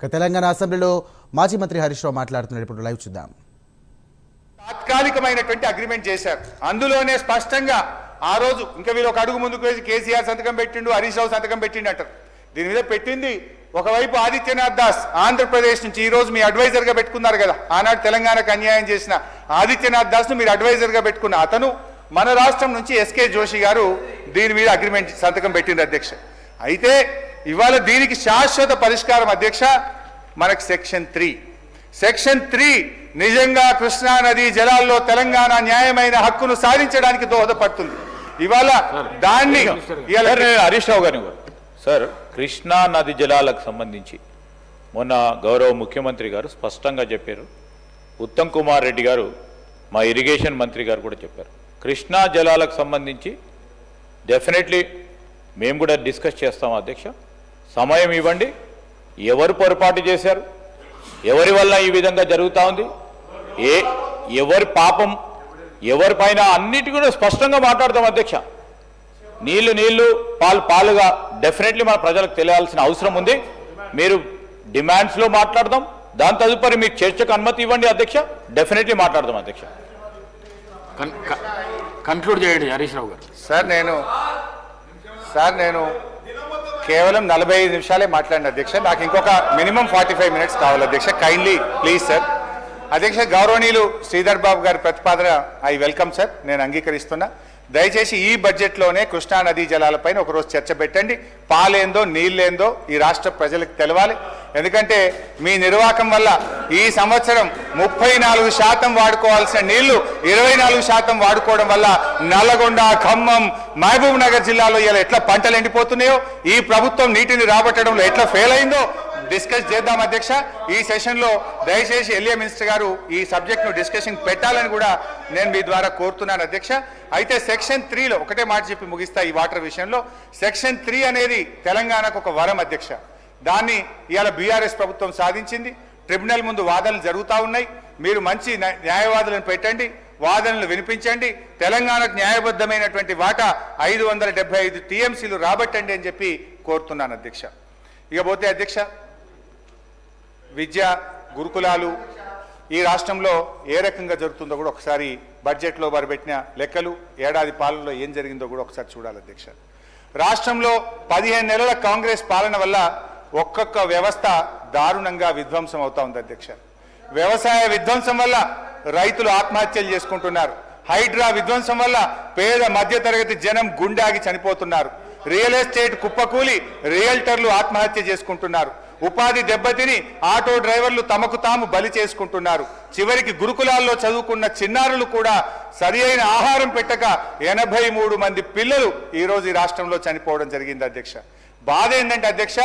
ఇక తెలంగాణ అసెంబ్లీలో మాజీ మంత్రి హరీష్ రావు మాట్లాడుతున్నారు ఇప్పుడు లైవ్ చూద్దాం. తాత్కాలికమైనటువంటి అగ్రిమెంట్ చేశారు. అందులోనే స్పష్టంగా ఆ రోజు ఇంకా వీళ్ళు ఒక అడుగు ముందుకు వేసి కేసీఆర్ సంతకం పెట్టిండు హరీష్ రావు సంతకం పెట్టిండు అంటారు దీని మీద పెట్టింది ఒకవైపు ఆదిత్యనాథ్ దాస్ ఆంధ్రప్రదేశ్ నుంచి ఈ రోజు మీ అడ్వైజర్గా పెట్టుకున్నారు కదా. ఆనాడు తెలంగాణకు అన్యాయం చేసిన ఆదిత్యనాథ్ దాస్ను మీరు అడ్వైజర్గా పెట్టుకున్న అతను మన రాష్ట్రం నుంచి ఎస్కే జోషి గారు దీని మీద అగ్రిమెంట్ సంతకం పెట్టిండు అధ్యక్ష. అయితే ఇవాళ దీనికి శాశ్వత పరిష్కారం అధ్యక్ష మనకు సెక్షన్ త్రీ. సెక్షన్ త్రీ నిజంగా కృష్ణా నది జలాల్లో తెలంగాణ న్యాయమైన హక్కును సాధించడానికి దోహదపడుతుంది. ఇవాళ దాన్ని హరీష్ రావు గారిని సార్ కృష్ణా నది జలాలకు సంబంధించి మొన్న గౌరవ ముఖ్యమంత్రి గారు స్పష్టంగా చెప్పారు. ఉత్తమ్ కుమార్ రెడ్డి గారు మా ఇరిగేషన్ మంత్రి గారు కూడా చెప్పారు. కృష్ణా జలాలకు సంబంధించి డెఫినెట్లీ మేము కూడా డిస్కస్ చేస్తాం అధ్యక్ష. సమయం ఇవ్వండి. ఎవరు పొరపాటు చేశారు? ఎవరి వల్ల ఈ విధంగా జరుగుతూ ఉంది? ఏ ఎవరి పాపం? ఎవరిపైన అన్నిటి కూడా స్పష్టంగా మాట్లాడతాం అధ్యక్ష. నీళ్ళు నీళ్ళు పాలు పాలుగా డెఫినెట్లీ మన ప్రజలకు తెలియాల్సిన అవసరం ఉంది. మీరు డిమాండ్స్లో మాట్లాడదాం. దాని తదుపరి మీకు చర్చకు అనుమతి ఇవ్వండి అధ్యక్ష. డెఫినెట్లీ మాట్లాడదాం అధ్యక్ష. కన్క్లూడ్ చేయండి హరీష్ రావు గారు. సార్ నేను సార్ నేను కేవలం నలభై ఐదు నిమిషాలే మాట్లాడిన అధ్యక్ష. నాకు ఇంకొక మినిమం ఫార్టీ ఫైవ్ మినిట్స్ కావాలి అధ్యక్ష. కైండ్లీ ప్లీజ్ సార్ అధ్యక్ష గౌరవనీయులు శ్రీధర్ బాబు గారి ప్రతిపాదన ఐ వెల్కమ్ సార్ నేను అంగీకరిస్తున్నా. దయచేసి ఈ బడ్జెట్లోనే కృష్ణా నదీ జలాలపైన ఒకరోజు చర్చ పెట్టండి. పాలేందో నీళ్ళేందో ఈ రాష్ట్ర ప్రజలకు తెలవాలి. ఎందుకంటే మీ నిర్వాహకం వల్ల ఈ సంవత్సరం ముప్పై నాలుగు శాతం వాడుకోవాల్సిన నీళ్ళు ఇరవై నాలుగు శాతం వాడుకోవడం వల్ల నల్లగొండ ఖమ్మం మహబూబ్ నగర్ జిల్లాలో ఇలా ఎట్లా పంటలు ఎండిపోతున్నాయో ఈ ప్రభుత్వం నీటిని రాబట్టడంలో ఎట్లా ఫెయిల్ అయిందో డిస్కస్ చేద్దాం అధ్యక్ష. ఈ సెషన్లో దయచేసి ఎల్ఏ మినిస్టర్ గారు ఈ సబ్జెక్ట్ను డిస్కషన్ పెట్టాలని కూడా నేను మీ ద్వారా కోరుతున్నాను అధ్యక్ష. అయితే సెక్షన్ త్రీలో ఒకటే మాట చెప్పి ముగిస్తా ఈ వాటర్ విషయంలో. సెక్షన్ త్రీ అనేది తెలంగాణకు ఒక వరం అధ్యక్ష. దాన్ని ఇవాళ బీఆర్ఎస్ ప్రభుత్వం సాధించింది. ట్రిబ్యునల్ ముందు వాదనలు జరుగుతూ ఉన్నాయి. మీరు మంచి న్యాయవాదులను పెట్టండి. వాదనలు వినిపించండి. తెలంగాణకు న్యాయబద్ధమైనటువంటి వాటా ఐదు వందల డెబ్బై ఐదు టీఎంసీలు రాబట్టండి అని చెప్పి కోరుతున్నాను అధ్యక్ష. ఇకపోతే అధ్యక్ష విద్య గురుకులాలు ఈ రాష్ట్రంలో ఏ రకంగా జరుగుతుందో కూడా ఒకసారి బడ్జెట్లో వారు పెట్టిన లెక్కలు ఏడాది పాలనలో ఏం జరిగిందో కూడా ఒకసారి చూడాలి అధ్యక్ష. రాష్ట్రంలో పదిహేను నెలల కాంగ్రెస్ పాలన వల్ల ఒక్కొక్క వ్యవస్థ దారుణంగా విధ్వంసం అవుతా ఉంది అధ్యక్ష. వ్యవసాయ విధ్వంసం వల్ల రైతులు ఆత్మహత్యలు చేసుకుంటున్నారు. హైడ్రా విధ్వంసం వల్ల పేద మధ్యతరగతి జనం గుండాగి చనిపోతున్నారు. రియల్ ఎస్టేట్ కుప్పకూలి రియల్టర్లు ఆత్మహత్య చేసుకుంటున్నారు. ఉపాధి దెబ్బతిని ఆటో డ్రైవర్లు తమకు తాము బలి చేసుకుంటున్నారు. చివరికి గురుకులాల్లో చదువుకున్న చిన్నారులు కూడా సరి అయిన ఆహారం పెట్టక ఎనభై మూడు మంది పిల్లలు ఈరోజు ఈ రాష్ట్రంలో చనిపోవడం జరిగింది అధ్యక్ష. బాధ ఏంటంటే అధ్యక్ష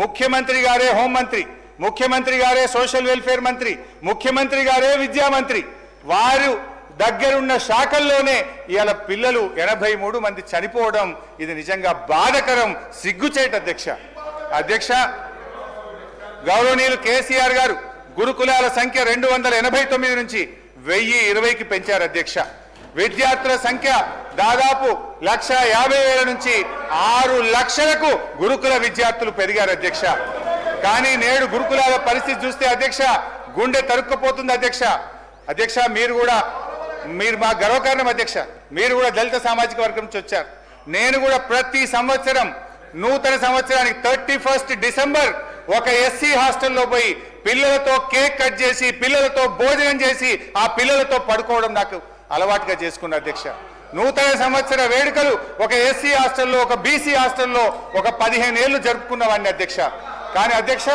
ముఖ్యమంత్రి గారే హోంమంత్రి ముఖ్యమంత్రి గారే సోషల్ వెల్ఫేర్ మంత్రి ముఖ్యమంత్రి గారే విద్యా మంత్రి. వారు దగ్గరున్న శాఖల్లోనే ఇవాళ పిల్లలు ఎనభై మూడు మంది చనిపోవడం ఇది నిజంగా బాధకరం సిగ్గుచేట అధ్యక్ష. అధ్యక్ష గౌరవనీయులు కేసీఆర్ గారు గురుకులాల సంఖ్య రెండు వందల ఎనభై తొమ్మిది నుంచి వెయ్యి ఇరవైకి పెంచారు అధ్యక్ష. విద్యార్థుల సంఖ్య దాదాపు లక్ష యాభై వేల నుంచి ఆరు లక్షలకు గురుకుల విద్యార్థులు పెరిగారు అధ్యక్ష. కానీ నేడు గురుకులాల పరిస్థితి చూస్తే అధ్యక్ష గుండె తరుక్కుపోతుంది అధ్యక్ష. అధ్యక్ష మీరు కూడా మీరు మా గర్వకారణం అధ్యక్ష. మీరు కూడా దళిత సామాజిక వర్గం నుంచి వచ్చారు. నేను కూడా ప్రతి సంవత్సరం నూతన సంవత్సరానికి థర్టీ ఫస్ట్ డిసెంబర్ ఒక ఎస్సీ హాస్టల్లో పోయి పిల్లలతో కేక్ కట్ చేసి పిల్లలతో భోజనం చేసి ఆ పిల్లలతో పడుకోవడం నాకు అలవాటుగా చేసుకున్న అధ్యక్ష. నూతన సంవత్సర వేడుకలు ఒక ఎస్సీ హాస్టల్లో ఒక బీసీ హాస్టల్లో ఒక పదిహేను ఏళ్ళు జరుపుకున్నవాడిని అధ్యక్ష. కానీ అధ్యక్ష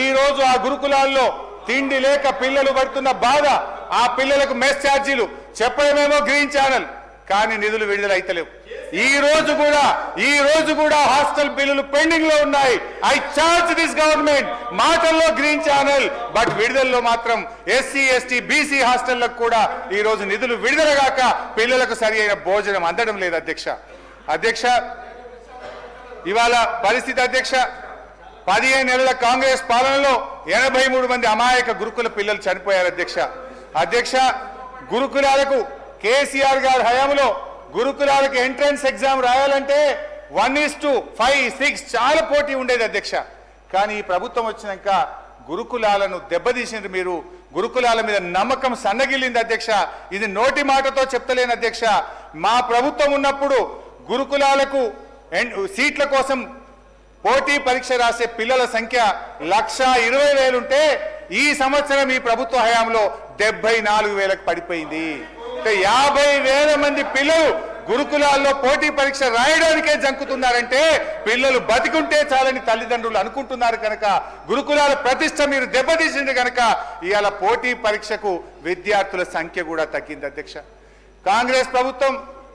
ఈ రోజు ఆ గురుకులాల్లో తిండి లేక పిల్లలు పడుతున్న బాధ ఆ పిల్లలకు మెస్ ఛార్జీలు చెప్పడమేమో గ్రీన్ ఛానల్. కానీ నిధులు విడుదల అయితలేవు. ఈ రోజు కూడా ఈ రోజు కూడా హాస్టల్ బిల్లులు పెండింగ్లో ఉన్నాయి. I charge this government. మాటల్లో గ్రీన్ ఛానల్ బట్ విడుదలలో మాత్రం ఎస్సీ ఎస్టీ బీసీ హాస్టళ్ళకు కూడా ఈ రోజు నిధులు విడుదలగాక పిల్లలకు సరి అయిన భోజనం అందడం లేదు అధ్యక్ష. అధ్యక్ష ఇవాళ పరిస్థితి అధ్యక్ష. పదిహేను నెలల కాంగ్రెస్ పాలనలో ఎనభై మూడు మంది అమాయక గురుకుల పిల్లలు చనిపోయారు అధ్యక్ష. అధ్యక్ష గురుకులాలకు కేసీఆర్ గారి హయాంలో గురుకులాలకు ఎంట్రన్స్ ఎగ్జామ్ రాయాలంటే one is to five six చాలా పోటీ ఉండేది అధ్యక్ష. కానీ ఈ ప్రభుత్వం వచ్చినాక గురుకులాలను దెబ్బతీసినారు మీరు. గురుకులాల మీద నమ్మకం సన్నగిల్లింది అధ్యక్ష. ఇది నోటి మాటతో చెప్తలేను అధ్యక్ష. మా ప్రభుత్వం ఉన్నప్పుడు గురుకులాలకు ఎన్- సీట్ల కోసం పోటీ పరీక్ష రాసే పిల్లల సంఖ్య లక్ష ఇరవై వేలుంటే ఈ సంవత్సరం ఈ ప్రభుత్వ హయాంలో డెబ్బై నాలుగు వేలకు పడిపోయింది. యాభై వేల మంది పిల్లలు గురుకులాల్లో పోటీ పరీక్ష రాయడానికే జంకుతున్నారంటే పిల్లలు బతికుంటే చాలని తల్లిదండ్రులు అనుకుంటున్నారు కనుక గురుకులాల ప్రతిష్ట మీరు దెబ్బతీసింది కనుక ఇవాళ పోటీ పరీక్షకు విద్యార్థుల సంఖ్య కూడా తగ్గింది అధ్యక్ష. కాంగ్రెస్ ప్రభుత్వం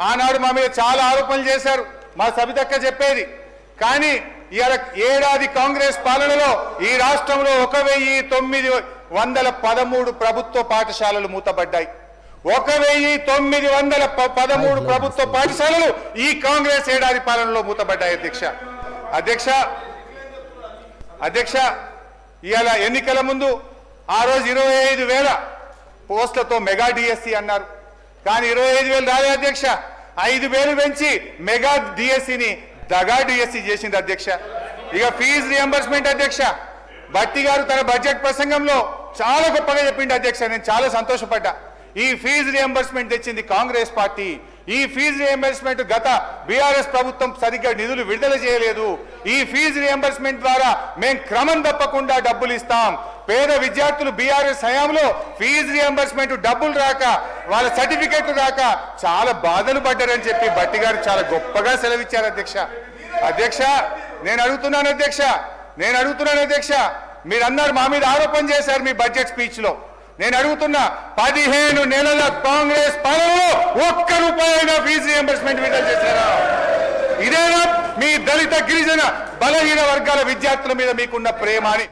ఆనాడు మా మీద చాలా ఆరోపణలు చేశారు మా సబితక్క చెప్పేది. కానీ ఇవాళ ఏడాది కాంగ్రెస్ పాలనలో ఈ రాష్ట్రంలో ఒక వెయ్యి తొమ్మిది వందల పదమూడు ప్రభుత్వ పాఠశాలలు మూతపడ్డాయి. ఒక వెయ్యి తొమ్మిది వందల పదమూడు ప్రభుత్వ పాఠశాలలు ఈ కాంగ్రెస్ ఏడాది పాలనలో మూతపడ్డాయి అధ్యక్ష. అధ్యక్ష అధ్యక్ష ఇవాళ ఎన్నికల ముందు ఆ రోజు ఇరవై ఐదు వేల పోస్టులతో మెగా డిఎస్సి అన్నారు. కానీ ఇరవై ఐదు వేలు రాలే అధ్యక్ష. ఐదు వేలు పెంచి మెగా డిఎస్సిని దగా డిఎస్సి చేసింది అధ్యక్ష. ఇక ఫీజు రియంబర్స్మెంట్ అధ్యక్ష. బట్టి గారు తన బడ్జెట్ ప్రసంగంలో చాలా గొప్పగా చెప్పిండు అధ్యక్ష. నేను చాలా సంతోషపడ్డా. ఈ ఫీజు రియంబర్స్మెంట్ తెచ్చింది కాంగ్రెస్ పార్టీ. ఈ ఫీజు రియంబర్స్మెంట్ గత బీఆర్ఎస్ ప్రభుత్వం సరిగ్గా నిధులు విడుదల చేయలేదు. ఈ ఫీజు రియంబర్స్మెంట్ ద్వారా మేము క్రమం తప్పకుండా డబ్బులు ఇస్తాం. పేద విద్యార్థులు బీఆర్ఎస్ హయాంలో ఫీజు రియంబర్స్మెంట్ డబ్బులు రాక వాళ్ళ సర్టిఫికెట్లు రాక చాలా బాధలు పడ్డారని చెప్పి బట్టి గారు చాలా గొప్పగా సెలవిచ్చారు అధ్యక్ష. అధ్యక్ష నేను అడుగుతున్నాను అధ్యక్ష నేను అడుగుతున్నాను అధ్యక్ష. మీరు అన్నారు మా మీద ఆరోపణ చేశారు మీ బడ్జెట్ స్పీచ్లో. నేను అడుగుతున్నా పదిహేను నెలల కాంగ్రెస్ పాలనలో ఒక్క రూపాయి ఫీజు రియంబర్స్మెంట్ విడుదల చేశారా? ఇదేనా మీ దళిత గిరిజన బలహీన వర్గాల విద్యార్థుల మీద మీకున్న ప్రేమ అని?